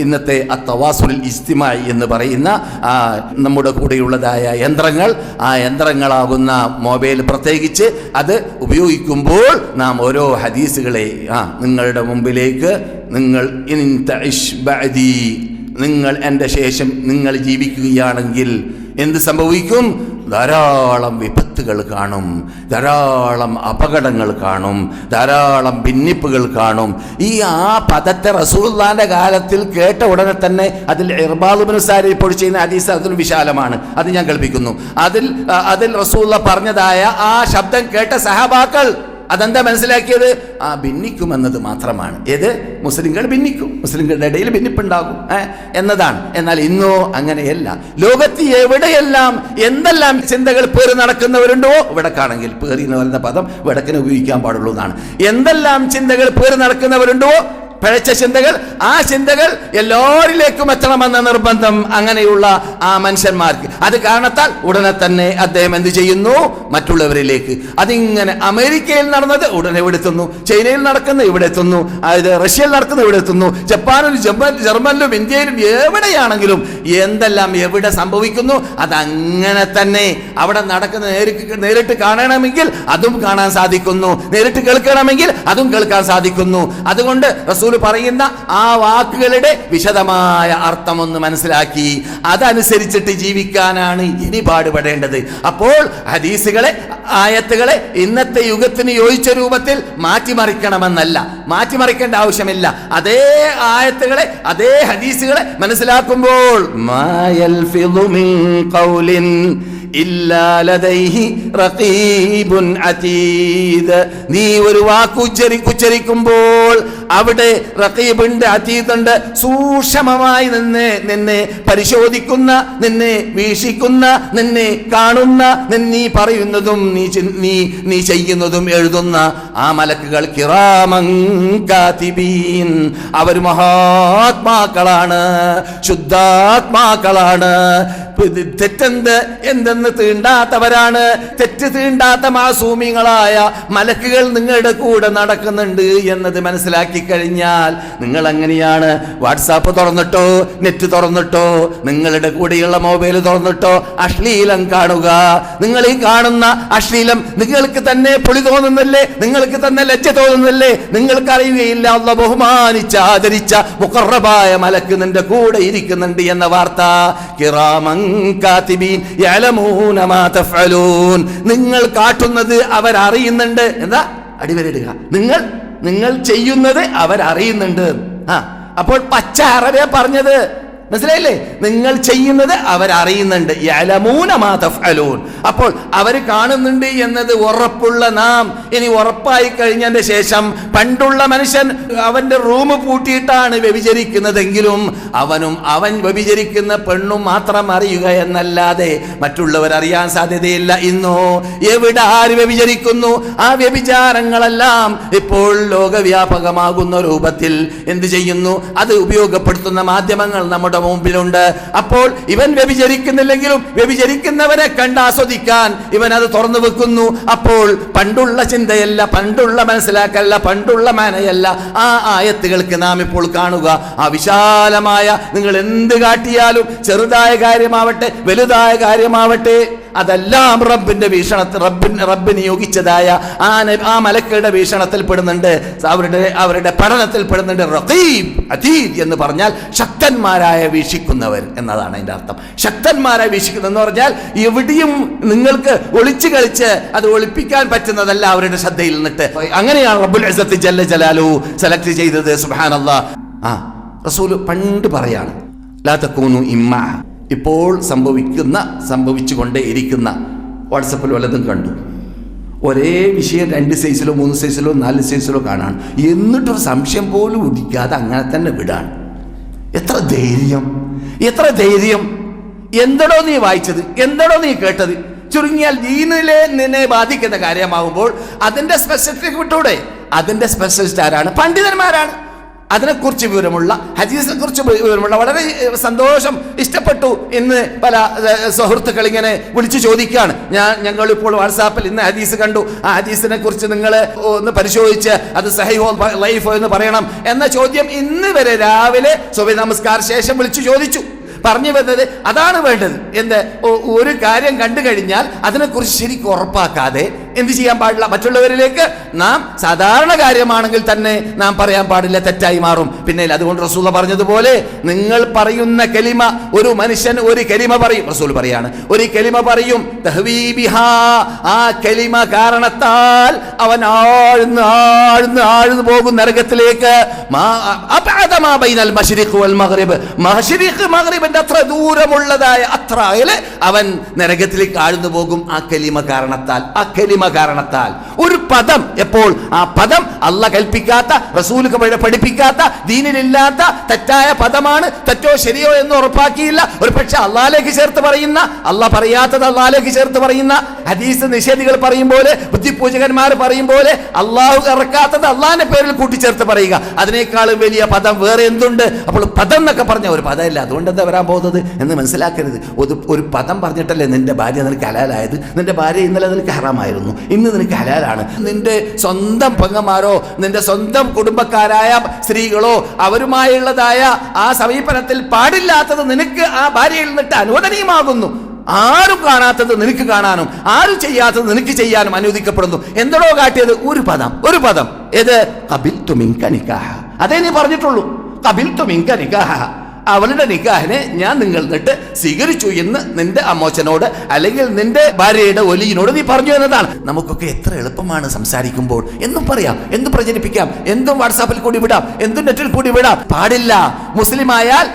ഇന്നത്തെ അത്തവാസുൽ ഇസ്തിമായി എന്ന് പറയുന്ന നമ്മുടെ കൂടെയുള്ളതായ യന്ത്രങ്ങൾ ആ യന്ത്രങ്ങളാകുന്ന മൊബൈൽ പ്രത്യേകിച്ച് അത് ഉപയോഗിക്കുമ്പോൾ നാം ഓരോ ഹദീസുകളെ ആ നിങ്ങളുടെ മുമ്പിലേക്ക് നിങ്ങൾ നിങ്ങൾ എന്റെ ശേഷം നിങ്ങൾ ജീവിക്കുകയാണെങ്കിൽ എന്ത് സംഭവിക്കും? ധാരാളം വിപത്തുകൾ കാണും ധാരാളം അപകടങ്ങൾ കാണും ധാരാളം ഭിന്നിപ്പുകൾ കാണും. ഈ ആ പദത്തെ റസൂൽദാന്റെ കാലത്തിൽ കേട്ട ഉടനെ തന്നെ അതിൽ ഇർബാദുബിനുസാരി ഇപ്പോൾ ചെയ്യുന്ന ഹദീസ് അതിൽ വിശാലമാണ്. അത് ഞാൻ കൽപ്പിക്കുന്നു അതിൽ അതിൽ റസൂല്ല പറഞ്ഞതായ ആ ശബ്ദം കേട്ട സഹബാക്കൾ അതെന്താ മനസ്സിലാക്കിയത്? ആ ഭിന്നിക്കുമെന്നത് മാത്രമാണ്. ഏത്? മുസ്ലിങ്ങൾ ഭിന്നിക്കും. മുസ്ലിങ്ങളുടെ ഇടയിൽ ഭിന്നിപ്പുണ്ടാകും. എന്നതാണ്. എന്നാൽ ഇന്നോ അങ്ങനെയല്ല. ലോകത്ത് എവിടെയെല്ലാം എന്തെല്ലാം ചിന്തകൾ പേറി നടക്കുന്നവരുണ്ടോ ഇവിടക്കാണെങ്കിൽ പേറി എന്ന് പറയുന്ന പദം വിടക്കിന് ഉപയോഗിക്കാൻ പാടുള്ളൂ എന്നാണ്. എന്തെല്ലാം ചിന്തകൾ പേറി നടക്കുന്നവരുണ്ടോ പിഴച്ച ചിന്തകൾ ആ ചിന്തകൾ എല്ലാവരിലേക്കും എത്തണമെന്ന നിർബന്ധം അങ്ങനെയുള്ള ആ മനുഷ്യന്മാർക്ക്. അത് കാരണത്താൽ ഉടനെ തന്നെ അദ്ദേഹം എന്ത് ചെയ്യുന്നു? മറ്റുള്ളവരിലേക്ക്. അതിങ്ങനെ അമേരിക്കയിൽ നടന്നത് ഉടനെ ഇവിടെ എത്തുന്നു. ചൈനയിൽ നടക്കുന്ന ഇവിടെ എത്തുന്നു. അതായത് റഷ്യയിൽ നടക്കുന്ന ഇവിടെ എത്തുന്നു. ജപ്പാനിലും ജർമ്മനിലും ഇന്ത്യയിലും എവിടെയാണെങ്കിലും എന്തെല്ലാം എവിടെ സംഭവിക്കുന്നു അതങ്ങനെ തന്നെ അവിടെ നടക്കുന്ന നേരിട്ട് നേരിട്ട് കാണണമെങ്കിൽ അതും കാണാൻ സാധിക്കുന്നു. നേരിട്ട് കേൾക്കണമെങ്കിൽ അതും കേൾക്കാൻ സാധിക്കുന്നു. അതുകൊണ്ട് റസൂൽ പറയുന്ന ആ വാക്കുകളുടെ വിശദമായ അർത്ഥം ഒന്ന് മനസ്സിലാക്കി. അതനുസരിച്ചിട്ട് ജീവിക്കാനാണ് ഇനി പാടുപെടേണ്ടത്. അപ്പോൾ ഹദീസുകളെ ആയത്തുകളെ ഇന്നത്തെ യുഗത്തിന് യോജിച്ച രൂപത്തിൽ മാറ്റിമറിക്കണമെന്നല്ല. മാറ്റിമറിക്കേണ്ട ആവശ്യമില്ല. അതേ ആയത്തുകളെ അതേ ഹദീസുകളെ മനസ്സിലാക്കുമ്പോൾ മാ നീ ഒരു വാക്ക് ഉച്ചരി ഉച്ചരിക്കുമ്പോൾ അവിടെ റഖീബുണ്ട് അതീതുണ്ട് സൂക്ഷ്മമായി നിന്നെ നിന്നെ പരിശോധിക്കുന്ന നിന്നെ വീക്ഷിക്കുന്ന നിന്നെ കാണുന്ന നീ പറയുന്നതും നീ നീ നീ ചെയ്യുന്നതും എഴുതുന്ന ആ മലക്കുകൾ കിറാമൻ അവർ മഹാത്മാക്കളാണ് ശുദ്ധാത്മാക്കളാണ്. തെറ്റെന്ത് എന്തെന്ന് തീണ്ടാത്തവരാണ്. തെറ്റ് തീണ്ടാത്ത മാസൂമികളായ മലക്കുകൾ നിങ്ങളുടെ കൂടെ നടക്കുന്നുണ്ട് എന്നത് മനസ്സിലാക്കി കഴിഞ്ഞാൽ നിങ്ങൾ എങ്ങനെയാണ് വാട്സാപ്പ് തുറന്നിട്ടോ? നെറ്റ് തുറന്നിട്ടോ? നിങ്ങളുടെ കൂടെയുള്ള മൊബൈൽ തുറന്നിട്ടോ? അശ്ലീലം കാണുക. നിങ്ങൾ ഈ കാണുന്ന അശ്ലീലം നിങ്ങൾക്ക് തന്നെ പൊളി തോന്നുന്നില്ലേ? നിങ്ങൾക്ക് തന്നെ ലജ്ജ തോന്നുന്നില്ലേ? നിങ്ങൾക്ക് അറിയുകയില്ല അള്ള ബഹുമാനിച്ച ആദരിച്ച മുക്കറബായ മലക്ക് നിന്റെ കൂടെ ഇരിക്കുന്നുണ്ട് എന്ന വാർത്ത കിറാമൻ നിങ്ങൾ കാട്ടുന്നത് അവരറിയുന്നുണ്ട്. എന്താ? അടിവരിടുക നിങ്ങൾ നിങ്ങൾ ചെയ്യുന്നത് അവരറിയുന്നുണ്ട്. ആ അപ്പോൾ പച്ച അറബിയ പറഞ്ഞത്. മനസ്സിലായില്ലേ? നിങ്ങൾ ചെയ്യുന്നത് അവരറിയുന്നുണ്ട്. തഫ്അലൂൻ. അപ്പോൾ അവർ കാണുന്നുണ്ട് എന്നത് ഉറപ്പുള്ള നാം. ഇനി ഉറപ്പായി കഴിഞ്ഞതിന്റെ ശേഷം പണ്ടുള്ള മനുഷ്യൻ അവന്റെ റൂം പൂട്ടിയിട്ടാണ് വ്യഭിചരിക്കുന്നതെങ്കിലും അവനും അവൻ വ്യഭിചരിക്കുന്ന പെണ്ണും മാത്രം അറിയുക എന്നല്ലാതെ മറ്റുള്ളവർ അറിയാൻ സാധ്യതയില്ല. ഇന്നോ എവിടെ ആര് വ്യഭിചരിക്കുന്നു? ആ വ്യഭിചാരങ്ങളെല്ലാം ഇപ്പോൾ ലോകവ്യാപകമാകുന്ന രൂപത്തിൽ എന്ത് ചെയ്യുന്നു? അത് ഉപയോഗപ്പെടുത്തുന്ന മാധ്യമങ്ങൾ നമ്മുടെ മുമ്പിലുണ്ട്. അപ്പോൾ ഇവൻ വ്യഭിചരിക്കുന്നില്ലെങ്കിലും വ്യഭിചരിക്കുന്നവരെ കണ്ട് ആസ്വദിക്കാൻ ഇവൻ അത് തുറന്നു വെക്കുന്നു. അപ്പോൾ പണ്ടുള്ള ചിന്തയല്ല പണ്ടുള്ള മനസ്സിലാക്കല്ല പണ്ടുള്ള മാനയല്ല. ആ ആയത്തുകൾക്ക് നാം ഇപ്പോൾ കാണുക. ആ വിശാലമായ നിങ്ങൾ എന്ത് കാട്ടിയാലും ചെറുതായ കാര്യമാവട്ടെ വലുതായ കാര്യമാവട്ടെ അതെല്ലാം റബ്ബിന്റെ വീക്ഷണത്തിൽ റബ്ബിൻ റബ്ബ് നിയോഗിച്ചതായ ആ ആ മലക്കയുടെ വീക്ഷണത്തിൽ പെടുന്നുണ്ട്. അവരുടെ അവരുടെ പഠനത്തിൽ പെടുന്നുണ്ട്. റഖീബ് അതീദ് എന്ന് പറഞ്ഞാൽ ശക്തന്മാരായ വീക്ഷിക്കുന്നവർ എന്നതാണ് അതിന്റെ അർത്ഥം. ശക്തന്മാരെ വീക്ഷിക്കുന്നു എന്ന് പറഞ്ഞാൽ എവിടെയും നിങ്ങൾക്ക് ഒളിച്ചു കളിച്ച് അത് ഒളിപ്പിക്കാൻ പറ്റുന്നതല്ല അവരുടെ ശ്രദ്ധയിൽ നിന്നിട്ട്. അങ്ങനെയാണ് റബ്ബുൽ അസത്ത് ജല്ല ജലാലു സെലക്ട് ചെയ്തത്. സുബ്ഹാനല്ലാ. ആ റസൂൽ പണ്ട് പറയാണ് ലാ തക്കൂനു ഇമ്മ. ഇപ്പോൾ സംഭവിക്കുന്ന സംഭവിച്ചു കൊണ്ടേ ഇരിക്കുന്ന വാട്സപ്പിൽ വല്ലതും കണ്ടു. ഒരേ വിഷയം രണ്ട് സൈസിലോ മൂന്ന് സൈസിലോ നാല് സൈസിലോ കാണാൻ എന്നിട്ടൊരു സംശയം പോലും ഉദിക്കാതെ അങ്ങനെ തന്നെ വിടാണ്. എത്ര ധൈര്യം എത്ര ധൈര്യം. എന്തടോ നീ വായിച്ചത് എന്തടോ നീ കേട്ടത്. ചുരുങ്ങിയാൽ ദീനിലെ നിന്നെ ബാധിക്കുന്ന കാര്യമാകുമ്പോൾ അതിന്റെ സ്പെസിഫിക് വിട്ടൂടെ അതിന്റെ സ്പെഷ്യലിസ്റ്റ് ആരാണ്? പണ്ഡിതന്മാരാണ്. അതിനെക്കുറിച്ച് വിവരമുള്ള ഹദീസിനെക്കുറിച്ച് വിവരമുള്ള വളരെ സന്തോഷം ഇഷ്ടപ്പെട്ടു എന്ന് പല സുഹൃത്തുക്കൾ ഇങ്ങനെ വിളിച്ചു ചോദിക്കുകയാണ്. ഞാൻ ഞങ്ങൾ ഇപ്പോൾ വാട്സാപ്പിൽ ഇന്ന് ഹദീസ് കണ്ടു. ആ ഹദീസിനെ കുറിച്ച് നിങ്ങൾ ഒന്ന് പരിശോധിച്ച് അത് സഹൈഹോ ലൈഫോ എന്ന് പറയണം എന്ന ചോദ്യം ഇന്ന് വരെ രാവിലെ സുബൈ നമസ്കാര ശേഷം വിളിച്ചു ചോദിച്ചു. പറഞ്ഞു വന്നത് അതാണ് വേണ്ടത്. എന്ത്? ഒരു കാര്യം കണ്ടു കഴിഞ്ഞാൽ അതിനെക്കുറിച്ച് ശരിക്കും ഉറപ്പാക്കാതെ എന്ത് ചെയ്യാൻ പാടില്ല? മറ്റുള്ളവരിലേക്ക് നാം സാധാരണ കാര്യമാണെങ്കിൽ തന്നെ നാം പറയാൻ പാടില്ല തെറ്റായി മാറും. പിന്നെ അതുകൊണ്ട് റസൂല പറഞ്ഞതുപോലെ നിങ്ങൾ പറയുന്ന കലിമ ഒരു മനുഷ്യൻ ഒരു കലിമ പറയും. റസൂൽ പറയാണ് ഒരു കലിമ പറയും. ആ കലിമ കാരണത്താൽ അവൻ ആഴ്ന്ന് ആഴ്ന്ന് ആഴ്ന്നു പോകും നരകത്തിലേക്ക്. അത്ര ദൂരമുള്ളതായ അത്ര അവൻ നരകത്തിലേക്ക് ആഴ്ന്നു പോകും ആ കലിമ കാരണത്താൽ. ആ കലിമ കാരണത്താൽ. ഒരു പദം. എപ്പോൾ? ആ പദം അല്ല കൽപ്പിക്കാത്ത റസൂൽ പഠിപ്പിക്കാത്ത ദീനിലില്ലാത്ത തെറ്റായ പദമാണ് തെറ്റോ ശരിയോ എന്ന് ഉറപ്പാക്കിയില്ല. ഒരു പക്ഷെ അള്ളാലേക്ക് ചേർത്ത് പറയുന്ന അല്ല പറയാത്തത് അള്ളാലേക്ക് ചേർത്ത് പറയുന്ന ഹദീസ് നിഷേധികൾ പറയും പോലെ ബുദ്ധിപൂജകന്മാർ പറയും പോലെ അള്ളാഹു ഇറക്കാത്തത് അള്ളാഹിന്റെ പേരിൽ കൂട്ടിച്ചേർത്ത് പറയുക. അതിനേക്കാളും വലിയ പദം വേറെ എന്തുണ്ട്? അപ്പോൾ പദം എന്നൊക്കെ പറഞ്ഞ ഒരു പദമില്ല. അതുകൊണ്ട് എന്താ വരാൻ പോകുന്നത് എന്ന് മനസ്സിലാക്കരുത്. ഒരു ഒരു പദം പറഞ്ഞിട്ടല്ലേ നിന്റെ ഭാര്യ നിനക്ക് ഹലാലായത്? നിന്റെ ഭാര്യ ഇന്നലെ നിനക്ക് ഹറാമായിരുന്നു. ഇന്ന് നിനക്ക് ഹലാലാണ്. നിന്റെ സ്വന്തം പെങ്ങന്മാരോ നിന്റെ സ്വന്തം കുടുംബക്കാരായ സ്ത്രീകളോ അവരുമായുള്ളതായ ആ സമീപനത്തിൽ പാടില്ലാത്തത് നിനക്ക് ആ ഭാര്യയിൽ നിന്നിട്ട് അനുവദനീയമാകുന്നു. ആരും കാണാത്തത് നിനക്ക് കാണാനും ആരും ചെയ്യാത്തത് നിനക്ക് ചെയ്യാനും അനുവദിക്കപ്പെടുന്നു. എന്തോ കാട്ടിയത്? ഒരു പദം ഒരു പദം. ഏത്? കബിൽ തുമിങ്ക നിക്കാഹ അതേ നീ പറഞ്ഞിട്ടുള്ളൂ. കബിൽ തുമിങ്ക നിക്കാഹ അവളുടെ നിക്കാഹിനെ ഞാൻ നിങ്ങൾ നിട്ട് സ്വീകരിച്ചു എന്ന് നിന്റെ അമ്മോച്ചനോട് അല്ലെങ്കിൽ നിന്റെ ഭാര്യയുടെ ഒലിയിനോട് നീ പറഞ്ഞു എന്നതാണ്. നമുക്കൊക്കെ എത്ര എളുപ്പമാണ് സംസാരിക്കുമ്പോൾ. എന്നും പറയാം എന്തും പ്രചരിപ്പിക്കാം എന്തും വാട്സാപ്പിൽ കൂടി വിടാം എന്തും നെറ്റിൽ കൂടി വിടാം. പാടില്ല. മുസ്ലിം ആയാൽ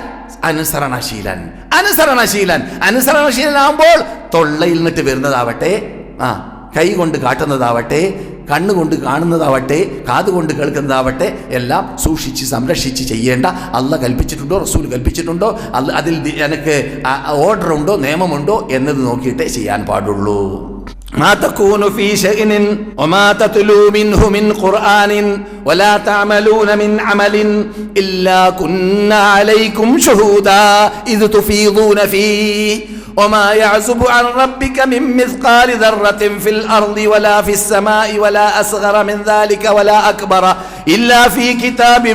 അനുസരണശീലൻ അനുസരണശീലൻ അനുസരണശീലനാകുമ്പോൾ തൊള്ളയിൽ നിന്നിട്ട് വരുന്നതാവട്ടെ ആ കൈ കൊണ്ട് കാട്ടുന്നതാവട്ടെ കണ്ണുകൊണ്ട് കാണുന്നതാവട്ടെ കാതുകൊണ്ട് കേൾക്കുന്നതാവട്ടെ എല്ലാം സൂക്ഷിച്ച് സംരക്ഷിച്ച് ചെയ്യേണ്ട. അല്ല കൽപ്പിച്ചിട്ടുണ്ടോ? റസൂൽ കൽപ്പിച്ചിട്ടുണ്ടോ? അതിൽ എനിക്ക് ഓർഡർ ഉണ്ടോ? നിയമമുണ്ടോ? എന്നത് നോക്കിയിട്ടേ ചെയ്യാൻ പാടുള്ളൂ. ما تكون في شأن وما تتلو منه من قرآن ولا تعملون من عمل إلا كنا عليكم شهودا إذ تفيضون فيه. وما يعزب عن ربك من مثقال ذرة في الأرض ولا في السماء ولا أصغر من ذلك ولا أكبر إلا في كتاب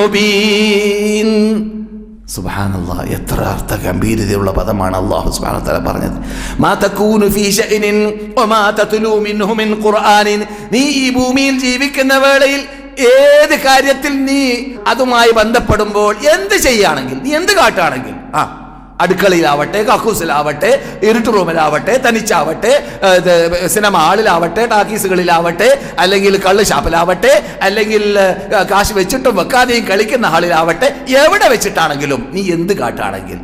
مبين. സുബാനല്ലാ എത്ര അർത്ഥ ഗംഭീരതയുള്ള പദമാണ് അള്ളാഹു സുബാന തല പറഞ്ഞത്. നീ ഈ ഭൂമിയിൽ ജീവിക്കുന്ന വേളയിൽ ഏത് കാര്യത്തിൽ നീ അതുമായി ബന്ധപ്പെടുമ്പോൾ എന്ത് ചെയ്യുകയാണെങ്കിൽ നീ എന്ത് കാട്ടാണെങ്കിൽ ആ അടുക്കളയിലാവട്ടെ കക്കൂസിലാവട്ടെ ഇരുട്ട് റൂമിലാവട്ടെ തനിച്ചാവട്ടെ സിനിമ ഹാളിലാവട്ടെ ടാക്കീസുകളിലാവട്ടെ അല്ലെങ്കിൽ കള്ള് ഷാപ്പിലാവട്ടെ അല്ലെങ്കിൽ കാശ് വെച്ചിട്ടും വെക്കാതെയും കളിക്കുന്ന ഹാളിലാവട്ടെ എവിടെ വെച്ചിട്ടാണെങ്കിലും നീ എന്ത് കാട്ടാണെങ്കിൽ.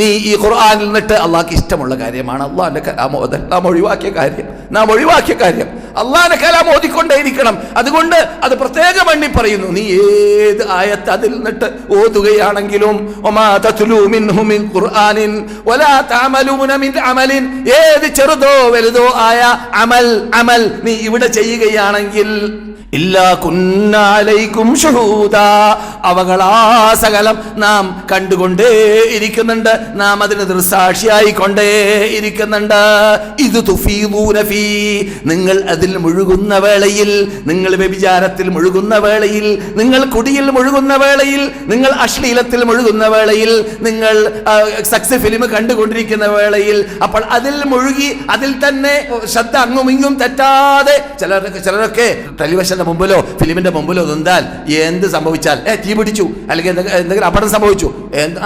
നീ ഈ ഖുർആാനിൽ നിന്നിട്ട് അള്ളാഹ്ക്ക് ഇഷ്ടമുള്ള കാര്യമാണ്. അള്ളാഹിന്റെ നാം ഒഴിവാക്കിയ കാര്യം. നാം ഒഴിവാക്കിയ കാര്യം. അള്ളാഹിന്റെ കലാം ഓതിക്കൊണ്ടേയിരിക്കണം. അതുകൊണ്ട് അത് പ്രത്യേകം എണ്ണി പറയുന്നു നീ ഏത് ആയത്ത് അതിൽ നിന്നിട്ട് ഓതുകയാണെങ്കിലും ഖുർആനിൻ ഏത് ചെറുതോ വലുതോ ആയ അമൽ അമൽ നീ ഇവിടെ ചെയ്യുകയാണെങ്കിൽ അവകളാ സകലം നാം കണ്ടുകൊണ്ടേ ഇരിക്കുന്നുണ്ട്. നാം അതിന് ദൃസാക്ഷിയായി കൊണ്ടേ ഇരിക്കുന്നുണ്ട്. ഇത് തുഫീദൂന ഫീ. നിങ്ങൾ അതിൽ മുഴുകുന്ന വേളയിൽ നിങ്ങൾ വ്യഭിചാരത്തിൽ മുഴുകുന്ന വേളയിൽ നിങ്ങൾ കുടിയിൽ മുഴുകുന്ന വേളയിൽ നിങ്ങൾ അശ്ലീലത്തിൽ മുഴുകുന്ന വേളയിൽ നിങ്ങൾ സക്സ് ഫിലിം കണ്ടുകൊണ്ടിരിക്കുന്ന വേളയിൽ അപ്പോൾ അതിൽ മുഴുകി അതിൽ തന്നെ ശ്രദ്ധ അങ്ങും ഇങ്ങും തെറ്റാതെ ചിലരൊക്കെ ചിലരൊക്കെ ടെലിവിഷന്റെ മുമ്പിലോ ഫിലിമിന്റെ മുമ്പിലോ നിന്നാൽ എന്ത് സംഭവിച്ചാൽ? ഏ തീ പിടിച്ചു. അല്ലെങ്കിൽ എന്തെങ്കിലും അപകടം സംഭവിച്ചു.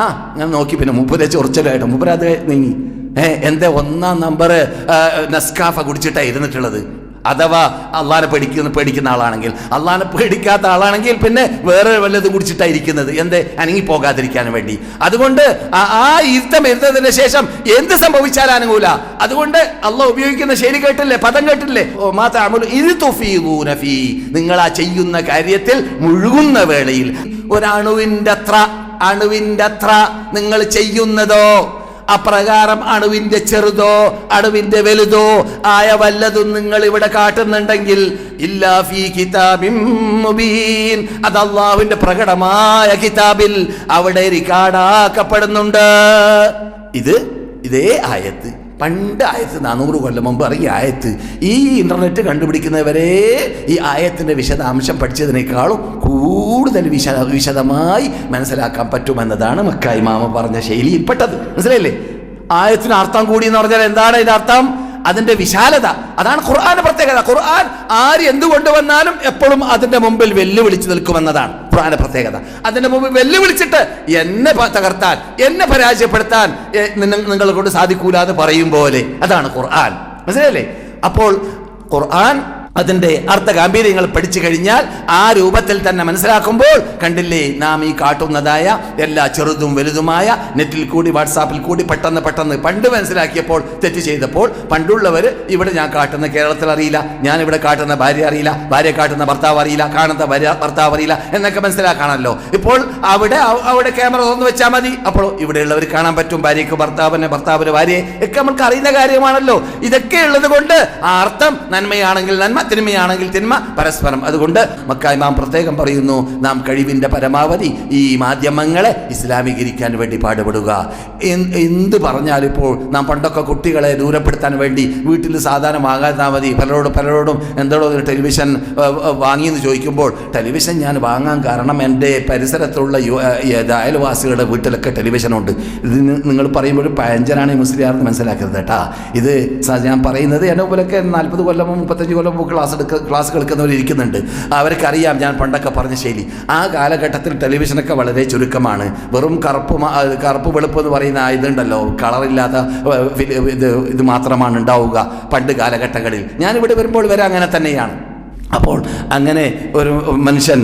ആ ഞാൻ നോക്കി പിന്നെ മുമ്പിലെ ചൊറിച്ചലായിട്ട് അത് നീങ്ങി. ഏ എന്താ ഒന്നാം നമ്പർ നസ്കാഫ കുടിച്ചിട്ടാണ് ഇരുന്നിട്ടുള്ളത്. അഥവാ അള്ളാനെ പേടിക്കുന്ന പേടിക്കുന്ന ആളാണെങ്കിൽ അള്ളാനെ പേടിക്കാത്ത ആളാണെങ്കിൽ പിന്നെ വേറെ വല്ലതും കുടിച്ചിട്ടാണ് ഇരിക്കുന്നത് എന്ത്? അനങ്ങി പോകാതിരിക്കാൻ വേണ്ടി. അതുകൊണ്ട് ആ- ഇരുത്തം ഇരുത്തതിന് ശേഷം എന്ത് സംഭവിച്ചാൽ അനങ്ങൂല അതുകൊണ്ട് അള്ളാഹ് ഉപയോഗിക്കുന്ന ശരി കേട്ടില്ലേ? പദം കേട്ടില്ലേ? ഓ നിങ്ങൾ ആ ചെയ്യുന്ന കാര്യത്തിൽ മുഴുകുന്ന വേളയിൽ. ഒരണുവിന്റെ അത്ര അണുവിന്റെ അത്ര നിങ്ങൾ ചെയ്യുന്നതോ അപ്രകാരം അണുവിന്റെ ചെറുതോ അണുവിന്റെ വലുതോ ആയ വല്ലതും നിങ്ങൾ ഇവിടെ കാട്ടുന്നുണ്ടെങ്കിൽ അത് അള്ളാഹുവിന്റെ പ്രകടമായ കിതാബിൽ അവിടെ റിക്കാർഡാക്കപ്പെടുന്നുണ്ട് ഇത് ഇതേ ആയത്ത്. പണ്ട് ആയത്ത് നാനൂറ് കൊല്ലം മുമ്പ് ഇറങ്ങിയ ആയത്ത് ഈ ഇന്റർനെറ്റ് കണ്ടുപിടിക്കുന്നവരെ ഈ ആയത്തിന്റെ വിശദാംശം പഠിച്ചതിനേക്കാളും കൂടുതൽ വിശദ വിശദമായി മനസ്സിലാക്കാൻ പറ്റുമെന്നതാണ് മക്കായി മാമ പറഞ്ഞ ശൈലിയിൽപ്പെട്ടത് മനസ്സിലായില്ലേ? ആയത്തിന് അർത്ഥം കൂടി എന്ന് പറഞ്ഞാൽ എന്താണ് ഇതിന്റെ അർത്ഥം അതിന്റെ വിശാലത. അതാണ് ഖുർആന്റെ പ്രത്യേകത. ഖുർആൻ ആര് എന്ത് കൊണ്ടുവന്നാലും എപ്പോഴും അതിന്റെ മുമ്പിൽ വെല്ലുവിളിച്ച് നിൽക്കുമെന്നതാണ് ഖുർആന്റെ പ്രത്യേകത. അതിന്റെ മുമ്പിൽ വെല്ലുവിളിച്ചിട്ട് എന്നെ തകർത്താൻ എന്നെ പരാജയപ്പെടുത്താൻ നിങ്ങളെ കൊണ്ട് സാധിക്കൂല എന്ന് പറയും പോലെ അതാണ് ഖുർആൻ. മനസ്സിലായില്ലേ? അപ്പോൾ ഖുർആൻ അതിന്റെ അർത്ഥ ഗാംഭീര്യങ്ങൾ പഠിച്ചു കഴിഞ്ഞാൽ ആ രൂപത്തിൽ തന്നെ മനസ്സിലാക്കുമ്പോൾ കണ്ടില്ലേ നാം ഈ കാട്ടുന്നതായ എല്ലാ ചെറുതും വലുതുമായ നെറ്റിൽ കൂടി വാട്സാപ്പിൽ കൂടി പെട്ടെന്ന് പെട്ടെന്ന് പണ്ട് മനസ്സിലാക്കിയപ്പോൾ തെറ്റ് ചെയ്തപ്പോൾ പണ്ടുള്ളവർ ഇവിടെ ഞാൻ കാട്ടുന്ന കേരളത്തിൽ അറിയില്ല ഞാൻ ഇവിടെ കാട്ടുന്ന ഭാര്യ അറിയില്ല ഭാര്യ കാട്ടുന്ന ഭർത്താവ് അറിയില്ല കാണുന്ന ഭാര്യ ഭർത്താവ് അറിയില്ല എന്നൊക്കെ മനസ്സിലാക്കാണല്ലോ. ഇപ്പോൾ അവിടെ അവിടെ ക്യാമറ തുറന്നു വെച്ചാൽ മതി. അപ്പോൾ ഇവിടെയുള്ളവർ കാണാൻ പറ്റും ഭാര്യയ്ക്ക് ഭർത്താവിനെ ഭർത്താവിന് ഭാര്യയെ. ഒക്കെ നമുക്ക് അറിയുന്ന കാര്യമാണല്ലോ. ഇതൊക്കെ ഉള്ളത് കൊണ്ട് ആ അർത്ഥം നന്മയാണെങ്കിൽ നന്മ തിന്മയാണെങ്കിൽ തിന്മ പരസ്പരം അതുകൊണ്ട് മക്കായ്മാം പ്രത്യേകം പറയുന്നു നാം കഴിവിന്റെ പരമാവധി ഈ മാധ്യമങ്ങളെ ഇസ്ലാമീകരിക്കാൻ വേണ്ടി പാടുപെടുക. എന്ത് പറഞ്ഞാലിപ്പോൾ നാം പണ്ടൊക്കെ കുട്ടികളെ ദൂരപ്പെടുത്താൻ വേണ്ടി വീട്ടിൽ സാധാരണ വാങ്ങാതാ മതി പലരോടും പലരോടും എന്തോടോ ടെലിവിഷൻ വാങ്ങിയെന്ന് ചോദിക്കുമ്പോൾ ടെലിവിഷൻ ഞാൻ വാങ്ങാൻ കാരണം എന്റെ പരിസരത്തുള്ള അയൽവാസികളുടെ വീട്ടിലൊക്കെ ടെലിവിഷനുണ്ട്. ഇത് നിങ്ങൾ പറയുമ്പോൾ പഴഞ്ചനാണ് ഈ മുസ്ലിയാർന്ന് മനസ്സിലാക്കരുത് കേട്ടാ. ഇത് ഞാൻ പറയുന്നത് എന്നെ പോലൊക്കെ നാൽപ്പത് കൊല്ലമോ മുപ്പത്തഞ്ച് കൊല്ലമോ ക്ലാസ് എടുക്ക ക്ലാസ് കേൾക്കുന്നവർ ഇരിക്കുന്നുണ്ട്. അവർക്കറിയാം ഞാൻ പണ്ടൊക്കെ പറഞ്ഞ ശൈലി. ആ കാലഘട്ടത്തിൽ ടെലിവിഷനൊക്കെ വളരെ ചുരുക്കമാണ്. വെറും കറുപ്പ് കറുപ്പ് വെളുപ്പ് എന്ന് പറയുന്ന ഇതുണ്ടല്ലോ. കളറില്ലാത്ത ഇത് ഇത് മാത്രമാണ് ഉണ്ടാവുക പണ്ട് കാലഘട്ടങ്ങളിൽ. ഞാനിവിടെ വരുമ്പോൾ വരെ അങ്ങനെ തന്നെയാണ്. അപ്പോൾ അങ്ങനെ ഒരു മനുഷ്യൻ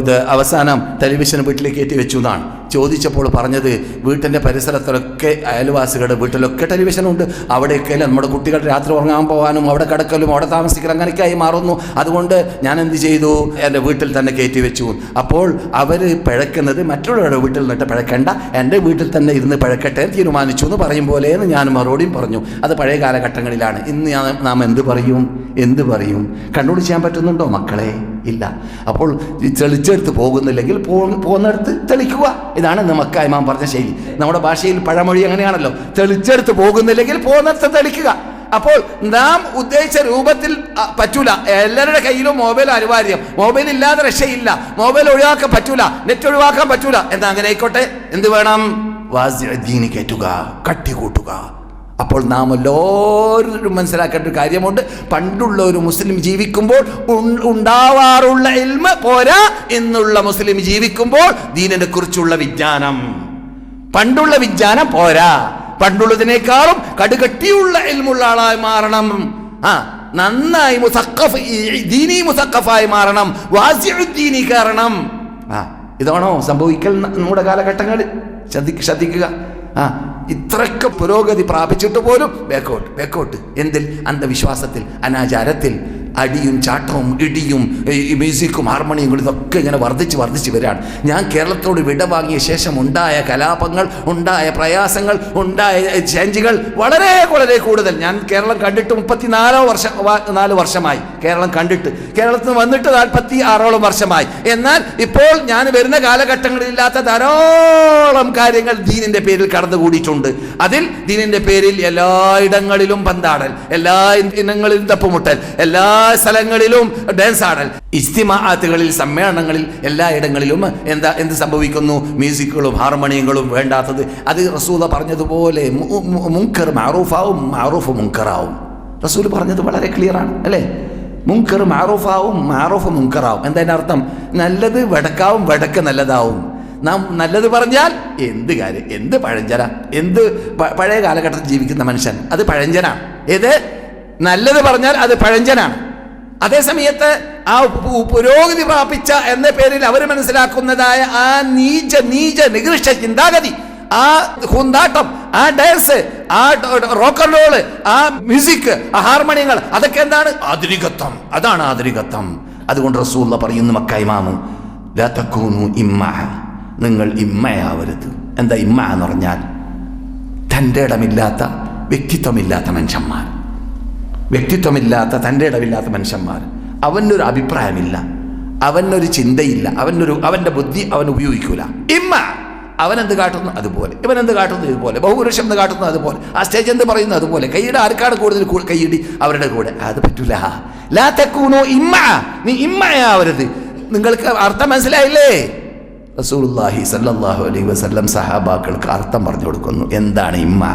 ഇത് അവസാനം ടെലിവിഷൻ വീട്ടിലേക്ക് കയറ്റി വെച്ചു എന്നാണ്. ചോദിച്ചപ്പോൾ പറഞ്ഞത് വീട്ടിന്റെ പരിസരത്തിലൊക്കെ അയൽവാസികളുടെ വീട്ടിലൊക്കെ ടെലിവിഷൻ ഉണ്ട്. അവിടെയൊക്കെ നമ്മുടെ കുട്ടികൾ രാത്രി ഉറങ്ങാൻ പോകാനും അവിടെ കിടക്കലും അവിടെ താമസിക്കലും അങ്ങനെയൊക്കെയായി മാറുന്നു. അതുകൊണ്ട് ഞാൻ എന്ത് ചെയ്തു? എന്റെ വീട്ടിൽ തന്നെ കയറ്റി വെച്ചു. അപ്പോൾ അവർ പിഴക്കുന്നത് മറ്റുള്ളവരുടെ വീട്ടിൽ നിന്നിട്ട് പിഴക്കണ്ട എന്റെ വീട്ടിൽ തന്നെ ഇരുന്ന് പിഴക്കട്ടെ തീരുമാനിച്ചു എന്ന് പറയും പോലെ എന്ന് ഞാൻ മറുപടിയും പറഞ്ഞു. അത് പഴയ കാലഘട്ടങ്ങളിലാണ്. ഇന്ന് നാം എന്ത് പറയും? എന്ത് പറയും? കണ്ണോട് ചെയ്യാൻ പറ്റുന്നുണ്ടോ മക്കളെ? ഇല്ല. അപ്പോൾ തെളിച്ചെടുത്ത് പോകുന്നില്ലെങ്കിൽ പോകുന്നിടത്ത് തെളിക്കുക. ഇതാണ് നമുക്ക് മക്കായ്മാൻ പറഞ്ഞ ശൈലി. നമ്മുടെ ഭാഷയിൽ പഴമൊഴി അങ്ങനെയാണല്ലോ. തെളിച്ചെടുത്ത് പോകുന്നില്ലെങ്കിൽ പോകുന്നിടത്ത് തെളിക്കുക. അപ്പോൾ നാം ഉദ്ദേശിച്ച രൂപത്തിൽ പറ്റൂല. എല്ലാവരുടെ കയ്യിലും മൊബൈൽ അനിവാര്യം. മൊബൈൽ ഇല്ലാതെ രക്ഷയില്ല. മൊബൈൽ ഒഴിവാക്കാൻ പറ്റൂല. നെറ്റ് ഒഴിവാക്കാൻ പറ്റൂല. എന്നാ അങ്ങനെ ആയിക്കോട്ടെ? എന്ത് വേണം? വാസ്യദീനി കട്ടി കൂട്ടുക. അപ്പോൾ നാം എല്ലാവരും മനസ്സിലാക്കേണ്ട ഒരു കാര്യമുണ്ട്. പണ്ടുള്ള ഒരു മുസ്ലിം ജീവിക്കുമ്പോൾ ഉണ്ടാവാറുള്ള ഇൽമ പോരാ എന്നുള്ള മുസ്ലിം ജീവിക്കുമ്പോൾ ദീനിനെ കുറിച്ചുള്ള വിജ്ഞാനം. പണ്ടുള്ള വിജ്ഞാനം പോരാ. പണ്ടുള്ളതിനേക്കാളും കടുകട്ടിയുള്ള ഇൽമുള്ള ആളായി മാറണം. ആ നന്നായി മുസക്കഫ് ദീനി മുസക്കഫായി മാറണം. വാസിയുദ്ദീനി കാരണം ആ ഇതാണോ സംഭവിക്കൽ നമ്മുടെ കാലഘട്ടങ്ങളിൽ? ശ്രദ്ധി ശ്രദ്ധിക്കുക. ആ ഇത്രയൊക്കെ പുരോഗതി പ്രാപിച്ചിട്ട് പോലും ബേക്കോട്ട് ബേക്കോട്ട് എന്തിൽ? അന്ധവിശ്വാസത്തിൽ അനാചാരത്തിൽ. അടിയും ചാട്ടവും ഇടിയും ഈ മ്യൂസിക്കും ഹാർമോണിയങ്ങളും ഇതൊക്കെ ഇങ്ങനെ വർദ്ധിച്ച് വർദ്ധിച്ച് വരികയാണ് ഞാൻ കേരളത്തോട് വിട വാങ്ങിയ ശേഷം ഉണ്ടായ കലാപങ്ങൾ ഉണ്ടായ പ്രയാസങ്ങൾ ഉണ്ടായ ചേഞ്ചുകൾ വളരെ വളരെ കൂടുതൽ. ഞാൻ കേരളം കണ്ടിട്ട് മുപ്പത്തിനാലോ വർഷം നാല് വർഷമായി കേരളം കണ്ടിട്ട്. കേരളത്തിൽ നിന്ന് വന്നിട്ട് നാൽപ്പത്തി ആറോളം വർഷമായി. എന്നാൽ ഇപ്പോൾ ഞാൻ വരുന്ന കാലഘട്ടങ്ങളിലില്ലാത്ത ധാരാളം കാര്യങ്ങൾ ദീനിന്റെ പേരിൽ കടന്നുകൂടിയിട്ടുണ്ട്. അതിൽ ദീനിന്റെ പേരിൽ എല്ലായിടങ്ങളിലും പന്താടൽ എല്ലാ ഇനങ്ങളിലും തപ്പുമുട്ടൽ എല്ലാ സ്ഥലങ്ങളിലും ഡാൻസ് ആടൽ. ഇസ്തിമാഅത്തുകളിൽ സമ്മേളനങ്ങളിൽ എല്ലായിടങ്ങളിലും എന്താ എന്ത് സംഭവിക്കുന്നു? മ്യൂസിക്കുകളും ഹാർമോണിയങ്ങളും വേണ്ടാത്തത്. അത് റസൂല പറഞ്ഞതുപോലെ മുങ്കർ മാറൂഫാവും മാറൂഫ് മുങ്കറാവും റസൂൽ പറഞ്ഞത് വളരെ ക്ലിയറാണ് അല്ലേ? മുങ്കർ മാറൂഫാവും മാറൂഫ് മുങ്കറാവും എന്താ അർത്ഥം? നല്ലത് വടക്കാവും വടക്ക് നല്ലതാവും. നാം നല്ലത് പറഞ്ഞാൽ എന്ത് കാര്യം? എന്ത് പഴഞ്ചന? എന്ത് പഴയ കാലഘട്ടത്തിൽ ജീവിക്കുന്ന മനുഷ്യൻ അത് പഴഞ്ചനാണ്. ഏത്? നല്ലത് പറഞ്ഞാൽ അത് പഴഞ്ചനാണ്. അതേ സമയത്ത് ആ പുരോഗതി പ്രാപിച്ച എന്ന പേരിൽ അവർ മനസ്സിലാക്കുന്നതായ ആ നീച നീച നികൃഷ്ട ചിന്താഗതി ആ ഹുന്താട്ടം ആ ഡാൻസ് ആ റോക്കർ റോൾ ആ മ്യൂസിക് ആ ഹാർമോണിയങ്ങൾ അതൊക്കെ എന്താണ്? ആധുനികത്വം. അതാണ് ആധുനികത്വം. അതുകൊണ്ട് റസൂള്ള പറയുന്നു തക്കൂനു ഇമ്മ. നിങ്ങൾ ഇമ്മയാവരുത്. എന്താ ഇമ്മ എന്ന് പറഞ്ഞാൽ തന്റെ ഇടമില്ലാത്ത വ്യക്തിത്വമില്ലാത്ത മനുഷ്യന്മാർ. വ്യക്തിത്വമില്ലാത്ത തന്റെ ഇടമില്ലാത്ത മനുഷ്യന്മാർ. അവനൊരു അഭിപ്രായമില്ല. അവനൊരു ചിന്തയില്ല. അവനൊരു അവന്റെ ബുദ്ധി അവൻ ഉപയോഗിക്കൂല. ഇമ്മ! അവൻ എന്ത് കാട്ടുന്നു? അതുപോലെ. ഇവൻ എന്ത് കാട്ടുന്നു? ഇതുപോലെ. ബഹുപുരുഷം എന്ത് കാട്ടുന്നു? അതുപോലെ. ആ സ്റ്റേജ് എന്ത് പറയുന്നു? അതുപോലെ. കൈയുടെ ആർക്കാണ് കൂടുതൽ കൈയിടി? അവരുടെ കൂടെ. അത് പറ്റൂല. ലാ ഇമ്മ! നീ ഇമ്മയാവരുത്. നിങ്ങൾക്ക് അർത്ഥം മനസ്സിലായില്ലേ? റസൂലുള്ളാഹി സല്ലല്ലാഹു അലൈഹി വസല്ലം സഹാബാക്കൾക്ക് അർത്ഥം പറഞ്ഞു കൊടുക്കുന്നു. എന്താണ് ഇമ്മ?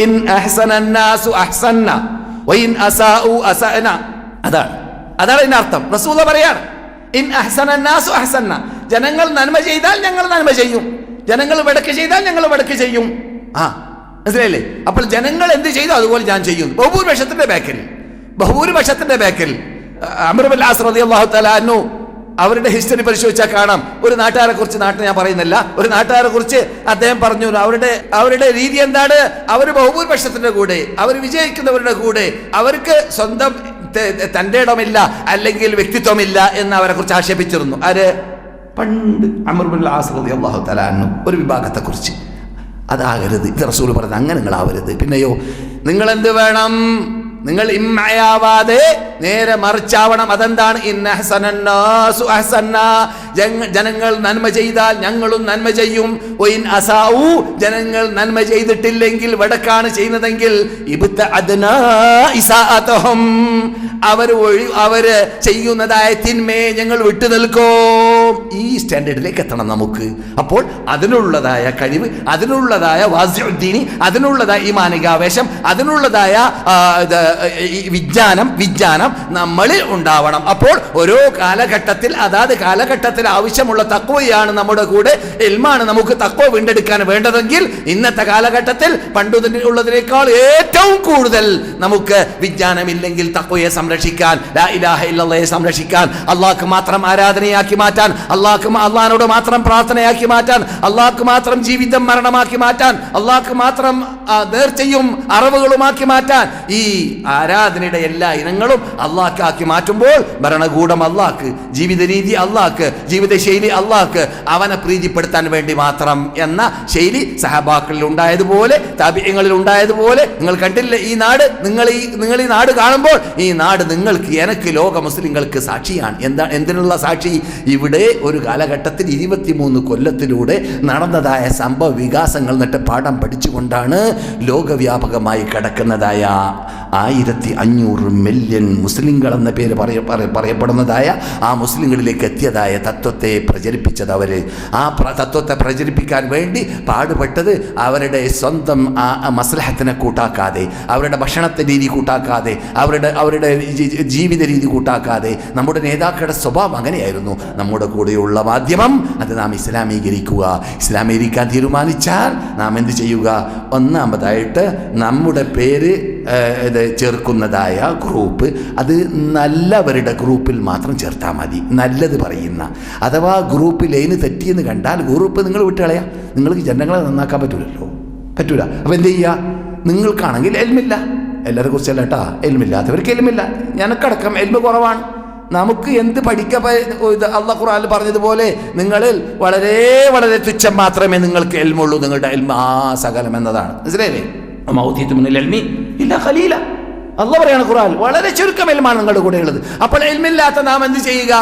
ഇൻ അഹ്സനന്നാസു അഹ്സന്ന. അസാഉ അതാണ്. അതാണ് ഇതിന്റെ അർത്ഥം റസൂല പറയാണ്. ഇൻ അഹ്സനാസു അഹ്സന്ന. ജനങ്ങൾ നന്മ ചെയ്താൽ ഞങ്ങൾ നന്മ ചെയ്യും. ജനങ്ങൾ വടക്ക് ചെയ്താൽ ഞങ്ങൾ വടക്ക് ചെയ്യും. ആ മനസ്സിലായില്ലേ? അപ്പോൾ ജനങ്ങൾ എന്ത് ചെയ്തു? അതുപോലെ ഞാൻ ചെയ്യും. ബഹുഭൂരിപക്ഷത്തിന്റെ ബാക്കിൽ ബഹുഭൂരിപക്ഷത്തിന്റെ ബാക്കിൽ അമറുബൽ റതി അള്ളാഹു തലാനു അവരുടെ ഹിസ്റ്ററി പരിശോധിച്ചാൽ കാണാം. ഒരു നാട്ടുകാരെ കുറിച്ച് നാട്ടിൽ ഞാൻ പറയുന്നില്ല. ഒരു നാട്ടുകാരെ കുറിച്ച് അദ്ദേഹം പറഞ്ഞു അവരുടെ അവരുടെ രീതി എന്താണ്? അവർ ബഹുഭൂരിപക്ഷത്തിന്റെ കൂടെ അവർ വിജയിക്കുന്നവരുടെ കൂടെ അവർക്ക് സ്വന്തം തന്റെ ഇടമില്ല അല്ലെങ്കിൽ വ്യക്തിത്വമില്ല എന്ന് അവരെ കുറിച്ച് ആക്ഷേപിച്ചിരുന്നു. ആര്? പണ്ട് അമർബുൽ ആസ്രതി അള്ളാഹു തലാനു ഒരു വിഭാഗത്തെ കുറിച്ച്. അതാകരുത്. ഇത് റസൂൽ പറഞ്ഞത് അങ്ങനെ നിങ്ങളാവരുത്. പിന്നെയോ നിങ്ങൾ എന്ത് വേണം? നിങ്ങൾ ഇമ്മയാവാതെ നേരെ മറിച്ചാവണം. അതെന്താണ്. ജനങ്ങൾ നന്മ ചെയ്താൽ ഞങ്ങളും നന്മ ചെയ്യും. അസാവു. ജനങ്ങൾ നന്മ ചെയ്തിട്ടില്ലെങ്കിൽ വടക്കാണ് ചെയ്യുന്നതെങ്കിൽ. അവർ ഒഴി അവർ ചെയ്യുന്നതായ തിന്മയെ ഞങ്ങൾ വിട്ടു നിൽക്കും. ഈ സ്റ്റാൻഡേർഡിലേക്ക് എത്തണം നമുക്ക്. അപ്പോൾ അതിനുള്ളതായ കഴിവ് അതിനുള്ളതായ വാസ്യുദ്ദീനി അതിനുള്ളതായ ഈ മാനികാവേശം അതിനുള്ളതായ വിജ്ഞാനം വിജ്ഞാനം വിജ്ഞാനം നമ്മളിൽ ഉണ്ടാവണം. അപ്പോൾ ഓരോ കാലഘട്ടത്തിൽ അതാത് കാലഘട്ടത്തിൽ ആവശ്യമുള്ള തക്വയാണ് നമ്മുടെ കൂടെ. എൽമാണ് നമുക്ക് തക്വ വീണ്ടെടുക്കാൻ വേണ്ടതെങ്കിൽ ഇന്നത്തെ കാലഘട്ടത്തിൽ പണ്ടു ഉള്ളതിനേക്കാൾ ഏറ്റവും കൂടുതൽ നമുക്ക് വിജ്ഞാനമില്ലെങ്കിൽ തക്വയെ സംരക്ഷിക്കാൻ ഇലാഹ സംരക്ഷിക്കാൻ അള്ളാഹ്ക്ക് മാത്രം ആരാധനയാക്കി മാറ്റാൻ അള്ളാഹ്ക്ക് അള്ളഹാനോട് മാത്രം പ്രാർത്ഥനയാക്കി മാറ്റാൻ അള്ളാഹ്ക്ക് മാത്രം ജീവിതം മരണമാക്കി മാറ്റാൻ അള്ളാഹ്ക്ക് മാത്രം നേർച്ചയും അറിവുകളുമാക്കി മാറ്റാൻ ഈ ആരാധനയുടെ എല്ലാ ഇനങ്ങളും അള്ളാഹ്ക്കാക്കി മാറ്റുമ്പോൾ ഭരണകൂടം അള്ളാഹ്ക്ക് ജീവിത രീതി അള്ളാഹ്ക്ക് ജീവിത ശൈലി അള്ളാഹ്ക്ക് അവനെ പ്രീതിപ്പെടുത്താൻ വേണ്ടി മാത്രം എന്ന ശൈലി സഹബാക്കളിൽ ഉണ്ടായതുപോലെ താപ്യങ്ങളിൽ ഉണ്ടായതുപോലെ നിങ്ങൾ കണ്ടില്ലേ ഈ നാട്? നിങ്ങൾ ഈ നിങ്ങൾ ഈ നാട് കാണുമ്പോൾ ഈ നാട് നിങ്ങൾക്ക് എനക്ക് ലോക മുസ്ലിങ്ങൾക്ക് സാക്ഷിയാണ്. എന്താ എന്തിനുള്ള സാക്ഷി? ഇവിടെ ഒരു കാലഘട്ടത്തിൽ ഇരുപത്തിമൂന്ന് കൊല്ലത്തിലൂടെ നടന്നതായ സംഭവ വികാസങ്ങൾ എന്നിട്ട് പാഠം പഠിച്ചുകൊണ്ടാണ് ലോകവ്യാപകമായി കിടക്കുന്നതായ ആയിരത്തി അഞ്ഞൂറ് മില്യൺ മുസ്ലിങ്ങൾ എന്ന പേര് പറയ പറയ- പറയപ്പെടുന്നതായ ആ മുസ്ലിങ്ങളിലേക്ക് എത്തിയതായ തത്വത്തെ പ്രചരിപ്പിച്ചത് അവർ ആ തത്വത്തെ പ്രചരിപ്പിക്കാൻ വേണ്ടി പാടുപെട്ടത് അവരുടെ സ്വന്തം ആ മസ്ലഹത്തിനെ കൂട്ടാക്കാതെ അവരുടെ ഭക്ഷണത്തെ രീതി കൂട്ടാക്കാതെ അവരുടെ അവരുടെ ജീവിത രീതി കൂട്ടാക്കാതെ നമ്മുടെ നേതാക്കളുടെ സ്വഭാവം അങ്ങനെയായിരുന്നു. നമ്മുടെ കൂടെയുള്ള മാധ്യമം അത് നാം ഇസ്ലാമീകരിക്കുക. ഇസ്ലാമീകരിക്കാൻ തീരുമാനിച്ചാൽ നാം എന്ത് ചെയ്യുക? ഒന്നാമതായിട്ട് നമ്മുടെ പേര് ചേർക്കുന്നതായ ഗ്രൂപ്പ് അത് നല്ലവരുടെ ഗ്രൂപ്പിൽ മാത്രം ചേർത്താൽ മതി. നല്ലത് പറയുന്ന. അഥവാ ഗ്രൂപ്പ് ലൈന് തെറ്റിയെന്ന് കണ്ടാൽ ഗ്രൂപ്പ് നിങ്ങൾ വിട്ടുകളയാ. നിങ്ങൾക്ക് ജനങ്ങളെ നന്നാക്കാൻ പറ്റൂലല്ലോ. പറ്റൂല. അപ്പം എന്ത് ചെയ്യുക നിങ്ങൾക്കാണെങ്കിൽ എൽമില്ല. എല്ലാവരെ കുറിച്ചല്ല കേട്ടാ. എൽമില്ലാത്തവർക്ക് എൽമില്ല. ഞനക്കടക്കം എൽമ കുറവാണ്. നമുക്ക് എന്ത് പഠിക്കാൻ അള്ള ഖുറാൻ പറഞ്ഞതുപോലെ നിങ്ങളിൽ വളരെ വളരെ തുച്ഛം മാത്രമേ നിങ്ങൾക്ക് എൽമുള്ളൂ. നിങ്ങളുടെ എൽമ ആ സകലം എന്നതാണ്. മനസ്സിലായില്ലേ? മുന്നിൽ എൽമി. ഇല്ല ഖലീല. അല്ല പറയാണ് ഖുറാൻ വളരെ ചുരുക്കം എൽമാണ് നിങ്ങളുടെ കൂടെ ഉള്ളത്. അപ്പോൾ എൽമില്ലാത്ത നാം എന്ത് ചെയ്യുക?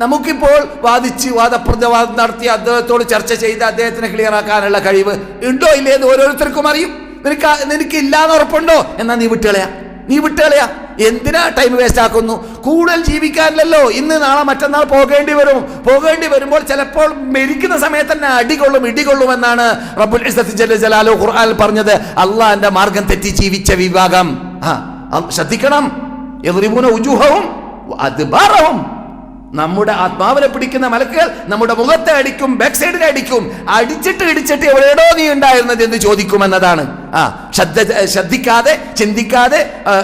നമുക്കിപ്പോൾ വാദിച്ച് വാദപ്രതിവാദം നടത്തി അദ്ദേഹത്തോട് ചർച്ച ചെയ്ത് അദ്ദേഹത്തിനെ ക്ലിയർ ആക്കാനുള്ള കഴിവ് ഉണ്ടോ ഇല്ലേ എന്ന് ഓരോരുത്തർക്കും അറിയും. നിനക്ക് നിനക്ക് ഇല്ലാന്ന് ഉറപ്പുണ്ടോ? എന്നാ നീ വിട്ടുകളയാ. നീ വിട്ടുകളയാ. എന്തിനാ ടൈം വേസ്റ്റ് ആക്കുന്നു? കൂടുതൽ ജീവിക്കാനില്ലല്ലോ. ഇന്ന് നാളെ മറ്റന്നാൾ പോകേണ്ടി വരും. പോകേണ്ടി വരുമ്പോൾ ചിലപ്പോൾ മരിക്കുന്ന സമയത്ത് തന്നെ അടികൊള്ളും ഇടികൊള്ളും എന്നാണ് റബ്ബുൽ ജല്ല ഖുർആൻ പറഞ്ഞത്. അള്ളാഹിന്റെ മാർഗം തെറ്റി ജീവിച്ച വിഭാഗം. ആ ശ്രദ്ധിക്കണം. എതിരിമൂന ഉജുഹവും അദ്ബാറവും. നമ്മുടെ ആത്മാവിനെ പിടിക്കുന്ന മലക്കുകൾ നമ്മുടെ മുഖത്തെ അടിക്കും ബാക്ക് സൈഡിൽ അടിക്കും. അടിച്ചിട്ട് ഇടിച്ചിട്ട് എവിടെയോ നീ ഉണ്ടായിരുന്നത് എന്ന് ചോദിക്കുമെന്നതാണ്. ആ ശ്രദ്ധ ശ്രദ്ധിക്കാതെ ചിന്തിക്കാതെ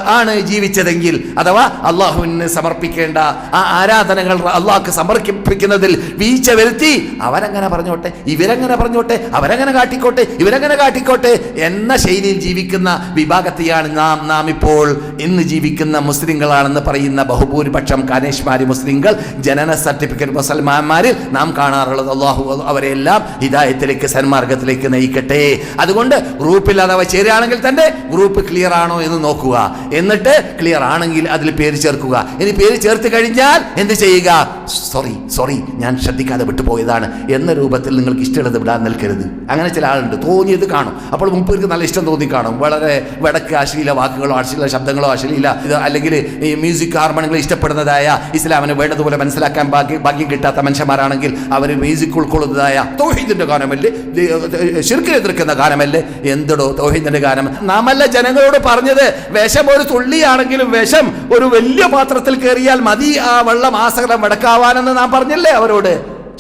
ആണ് ജീവിച്ചതെങ്കിൽ അഥവാ അള്ളാഹുവിന് സമർപ്പിക്കേണ്ട ആ ആരാധനകൾ അള്ളാഹ്ക്ക് സമർപ്പിക്കുന്നതിൽ വീഴ്ച വരുത്തി അവരങ്ങനെ പറഞ്ഞോട്ടെ ഇവരങ്ങനെ പറഞ്ഞോട്ടെ അവരങ്ങനെ കാട്ടിക്കോട്ടെ ഇവരങ്ങനെ കാട്ടിക്കോട്ടെ എന്ന ശൈലിയിൽ ജീവിക്കുന്ന വിഭാഗത്തെയാണ് നാം നാം ഇപ്പോൾ ഇന്ന് ജീവിക്കുന്ന മുസ്ലിങ്ങളാണെന്ന് പറയുന്ന ബഹുഭൂരിപക്ഷം കാനേഷ്മാരി മുസ്ലിങ്ങൾ ജനന സർട്ടിഫിക്കറ്റ് മുസൽമാന്മാരിൽ നാം കാണാറുള്ളത് അള്ളാഹു അവരെല്ലാം ഹിദായത്തിലേക്ക് സന്മാർഗത്തിലേക്ക് നയിക്കട്ടെ. അതുകൊണ്ട് ഗ്രൂപ്പില്ലാതെ അഥവാ ചേരുകയാണെങ്കിൽ തന്നെ ഗ്രൂപ്പ് ക്ലിയർ ആണോ എന്ന് നോക്കുക. എന്നിട്ട് ക്ലിയർ ആണെങ്കിൽ അതിൽ പേര് ചേർക്കുക. ഇനി പേര് ചേർത്ത് കഴിഞ്ഞാൽ എന്ത് ചെയ്യുക? സോറി സോറി ഞാൻ ശ്രദ്ധിക്കാതെ വിട്ടുപോയതാണ്. എന്ന രൂപത്തിൽ നിങ്ങൾക്ക് ഇഷ്ടമുള്ളത് വിടാൻ നിൽക്കരുത്. അങ്ങനെ ചില ആളുണ്ട്. തോന്നിയത് കാണും. അപ്പോൾ മുമ്പേർക്ക് നല്ല ഇഷ്ടം തോന്നി കാണും. വളരെ വടക്ക് അശ്ലീല വാക്കുകളോ അശ്ലീല ശബ്ദങ്ങളോ അശ്ലീല ഇത് അല്ലെങ്കിൽ ഈ മ്യൂസിക് ഹാർമോണുകൾ ഇഷ്ടപ്പെടുന്നതായ ഇസ്ലാമിന് വേണ്ടതുപോലെ മനസ്സിലാക്കാൻ ബാക്കി ഭാഗ്യം കിട്ടാത്ത മനുഷ്യന്മാരാണെങ്കിൽ അവർ മ്യൂസിക് ഉൾക്കൊള്ളുന്നതായ തൗഹീദിന്റെ ഗാനമല്ലേ? ശിർക്കിനെ എതിർക്കുന്ന ഗാനമല്ലേ? എന്തടോ തൗഹീദിന്റെ ഗാനം. നാമല്ല ജനങ്ങളോട് പറഞ്ഞത് വിഷം ഒരു തുള്ളിയാണെങ്കിലും വിഷം ഒരു വലിയ പാത്രത്തിൽ കയറിയാൽ മതി ആ വെള്ളം ആസകലം വടക്കാവാനെന്ന് നാം പറഞ്ഞല്ലേ അവരോട്?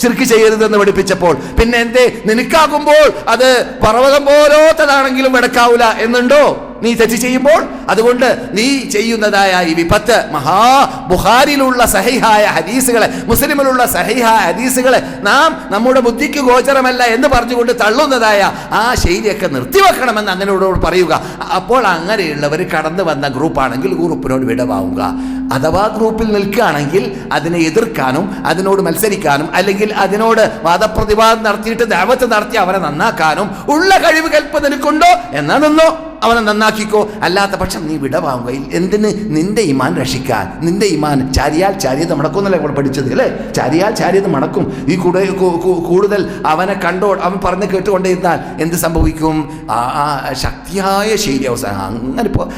ചിർക്ക് ചെയ്യരുതെന്ന് പഠിപ്പിച്ചപ്പോൾ. പിന്നെ എന്തേ? നിനക്കാകുമ്പോൾ അത് പർവതം പോലോത്തതാണെങ്കിലും വെടക്കാവൂല എന്നുണ്ടോ? നീ തെറ്റ് ചെയ്യുമ്പോൾ അതുകൊണ്ട് നീ ചെയ്യുന്നതായ ഈ വിപത്ത് മഹാ ബുഹാരിലുള്ള സഹിഹായ ഹദീസുകളെ മുസ്ലിമിലുള്ള സഹിഹായ ഹദീസുകളെ നാം നമ്മുടെ ബുദ്ധിക്ക് ഗോചരമല്ല എന്ന് പറഞ്ഞുകൊണ്ട് തള്ളുന്നതായ ആ ശൈലിയൊക്കെ നിർത്തിവെക്കണമെന്ന് അങ്ങനെയോട് പറയുക. അപ്പോൾ അങ്ങനെയുള്ളവർ കടന്നു വന്ന ഗ്രൂപ്പാണെങ്കിൽ ഗ്രൂപ്പിനോട് വിടവാവുക അഥവാ ഗ്രൂപ്പിൽ നിൽക്കുകയാണെങ്കിൽ അതിനെ എതിർക്കാനും അതിനോട് മത്സരിക്കാനും അല്ലെങ്കിൽ അതിനോട് വാദപ്രതിവാദം നടത്തിയിട്ട് ദാവത്ത് നടത്തി അവരെ നന്നാക്കാനും ഉള്ള കഴിവ് കൽപ്പ് നിനക്കുണ്ടോ എന്നാ നിന്നോ? അവനെ നന്നാക്കിക്കോ. അല്ലാത്ത പക്ഷം നീ വിടവാങ്ങുക എന്തിന്? നിന്റെ ഇമാൻ രക്ഷിക്കാൻ. നിന്റെ ഇമാൻ ചാരിയാൽ ചാരിയത് മടക്കും എന്നല്ലേ നമ്മൾ പഠിച്ചത് അല്ലേ? ചാരിയാൽ ചാരിയത് മടക്കും. ഈ കൂടെ കൂടുതൽ അവനെ കണ്ടോ അവൻ പറഞ്ഞ് കേട്ടുകൊണ്ടിരുന്നാൽ എന്ത് സംഭവിക്കും? ആ ശക്തിയായ ശൈലി അവസാനം. അങ്ങനെ ഇപ്പോൾ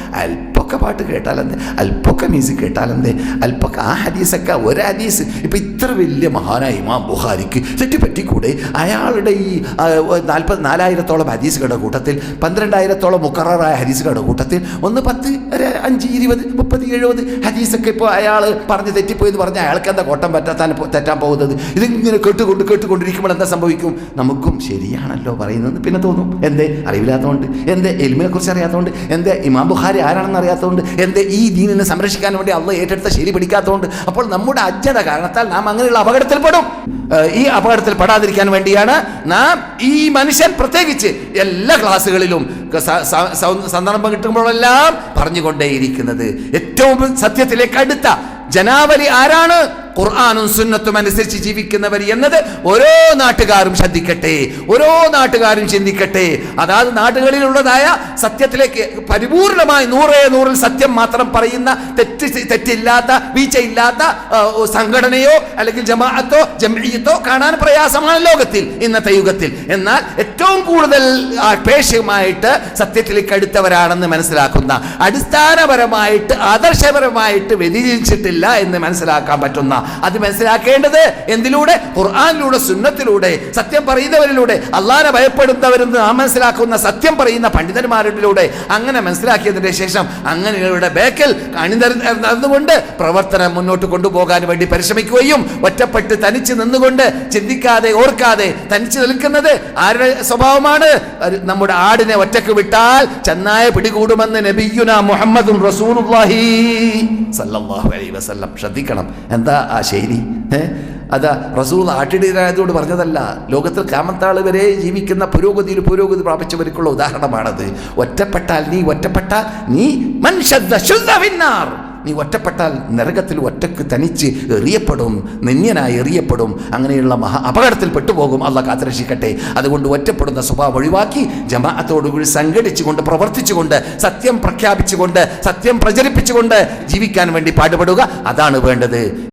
അല്പമൊക്കെ പാട്ട് കേട്ടാലെന്ത്? അല്പമൊക്കെ മ്യൂസിക് കേട്ടാലെന്ത്? അല്പമൊക്കെ ആ ഹദീസൊക്കെ ഒരു ഹദീസ്. ഇപ്പം ഇത്ര വലിയ മഹാനായ ഇമാം ബുഹാരിക്ക് തെറ്റിപ്പറ്റിക്കൂടെ അയാളുടെ ഈ നാൽപ്പത് നാലായിരത്തോളം ഹദീസുകളുടെ കൂട്ടത്തിൽ പന്ത്രണ്ടായിരത്തോളം മുക്കറായ ഹദീസുകളുടെ കൂട്ടത്തിൽ ഒന്ന് പത്ത് ഒരു അഞ്ച് ഇരുപത് മുപ്പത് എഴുപത് ഹദീസൊക്കെ ഇപ്പോൾ അയാൾ പറഞ്ഞ് തെറ്റിപ്പോയി എന്ന് പറഞ്ഞാൽ അയാൾക്ക് എന്താ കോട്ടം പറ്റാത്താൻ തെറ്റാൻ പോകുന്നത്? ഇതിങ്ങനെ കേട്ടുകൊണ്ട് കേട്ടുകൊണ്ടിരിക്കുമ്പോൾ എന്താ സംഭവിക്കും? നമുക്കും ശരിയാണല്ലോ പറയുന്നത്. പിന്നെ തോന്നും എന്തേ? അറിവില്ലാത്തതുകൊണ്ട് എന്തേ? എലിമിനെ കുറിച്ച് അറിയാത്തതുകൊണ്ട് എന്തേ? ഇമാം ബുഹാരി ആരാണെന്ന് അറിയാത്തതുകൊണ്ട് എന്റെ ഈ ദീനിനെ സംരക്ഷിക്കാൻ വേണ്ടി അള്ള ഏറ്റെടുത്ത ശരി പിടിക്കാത്തതുകൊണ്ട് അപ്പോൾ നമ്മുടെ അജ്ഞത കാരണത്താൽ നാം അങ്ങനെയുള്ള അപകടത്തിൽപ്പെടും ഈ അപകടത്തിൽ പെടാതിരിക്കാൻ വേണ്ടിയാണ് നാം ഈ മനുഷ്യൻ പ്രത്യേകിച്ച് എല്ലാ ക്ലാസ്സുകളിലും സന്ദർഭം കിട്ടുമ്പോഴെല്ലാം പറഞ്ഞുകൊണ്ടേയിരിക്കുന്നത്. ഏറ്റവും സത്യത്തിലേക്ക് അടുത്ത ജനാവലി ആരാണ്? ഖുർആാനും സുന്നത്തും അനുസരിച്ച് ജീവിക്കുന്നവർ എന്നത് ഓരോ നാട്ടുകാരും ശ്രദ്ധിക്കട്ടെ ഓരോ നാട്ടുകാരും ചിന്തിക്കട്ടെ. അതാത് നാടുകളിലുള്ളതായ സത്യത്തിലേക്ക് പരിപൂർണമായി നൂറേ നൂറിൽ സത്യം മാത്രം പറയുന്ന തെറ്റ് തെറ്റില്ലാത്ത വീഴ്ചയില്ലാത്ത സംഘടനയോ അല്ലെങ്കിൽ ജമാഅത്തോ ജമീയത്തോ കാണാൻ പ്രയാസമാണ് ലോകത്തിൽ ഇന്നത്തെ യുഗത്തിൽ. എന്നാൽ ഏറ്റവും കൂടുതൽ ആപേക്ഷികമായിട്ട് സത്യത്തിലേക്ക് അടുത്തവരാണെന്ന് മനസ്സിലാക്കുന്ന അടിസ്ഥാനപരമായിട്ട് ആദർശപരമായിട്ട് വ്യതിചരിച്ചിട്ടില്ല എന്ന് മനസ്സിലാക്കാൻ പറ്റുന്ന അത് മനസ്സിലാക്കേണ്ടത് എന്തിലൂടെ? ഖുർആാനിലൂടെ സുന്നത്തിലൂടെ സത്യം പറയുന്നവരിലൂടെ അള്ളാനെ ഭയപ്പെടുന്നവരെന്ന് നാം മനസ്സിലാക്കുന്ന സത്യം പറയുന്ന പണ്ഡിതന്മാരിലൂടെ അങ്ങനെ മനസ്സിലാക്കിയതിന്റെ ശേഷം അങ്ങനെയുള്ള ബേക്കൽ അണിനിരന്നുകൊണ്ട് പ്രവർത്തനം മുന്നോട്ട് കൊണ്ടുപോകാൻ വേണ്ടി പരിശ്രമിക്കുകയും ഒറ്റപ്പെട്ട് തനിച്ച് നിന്നുകൊണ്ട് ചിന്തിക്കാതെ ഓർക്കാതെ തനിച്ച് നിൽക്കുന്നത് ആരുടെ സ്വഭാവമാണ്? നമ്മുടെ ആടിനെ ഒറ്റയ്ക്ക് വിട്ടാൽ ചെന്നായ പിടികൂടുമെന്ന് നബിയുന മുഹമ്മദും റസൂലുള്ളാഹി അലൈഹി വസല്ലം ശ്രദ്ധിക്കണം. എന്താ ആ ശൈലി. ഏ? അതാ റസൂൽ ആട്ടിടീരായതോട് പറഞ്ഞതല്ല. ലോകത്തിൽ കാമത്താൾ വരെ ജീവിക്കുന്ന പുരോഗതിയിൽ പുരോഗതി പ്രാപിച്ചവർക്കുള്ള ഉദാഹരണമാണത്. ഒറ്റപ്പെട്ടാൽ നീ ഒറ്റപ്പെട്ടാൽ നീ ഫിന്നാർ. നീ ഒറ്റപ്പെട്ടാൽ നരകത്തിൽ ഒറ്റയ്ക്ക് തനിച്ച് എറിയപ്പെടും നിന്യനായി എറിയപ്പെടും. അങ്ങനെയുള്ള മഹാ അപകടത്തിൽ പെട്ടുപോകും. അല്ല കാത്തരക്ഷിക്കട്ടെ. അതുകൊണ്ട് ഒറ്റപ്പെടുന്ന സ്വഭാവം ഒഴിവാക്കി ജമാഅത്തോടുകൂടി സംഘടിച്ചുകൊണ്ട് പ്രവർത്തിച്ചുകൊണ്ട് സത്യം പ്രഖ്യാപിച്ചുകൊണ്ട് സത്യം പ്രചരിപ്പിച്ചുകൊണ്ട് ജീവിക്കാൻ വേണ്ടി പാടുപെടുക. അതാണ് വേണ്ടത്.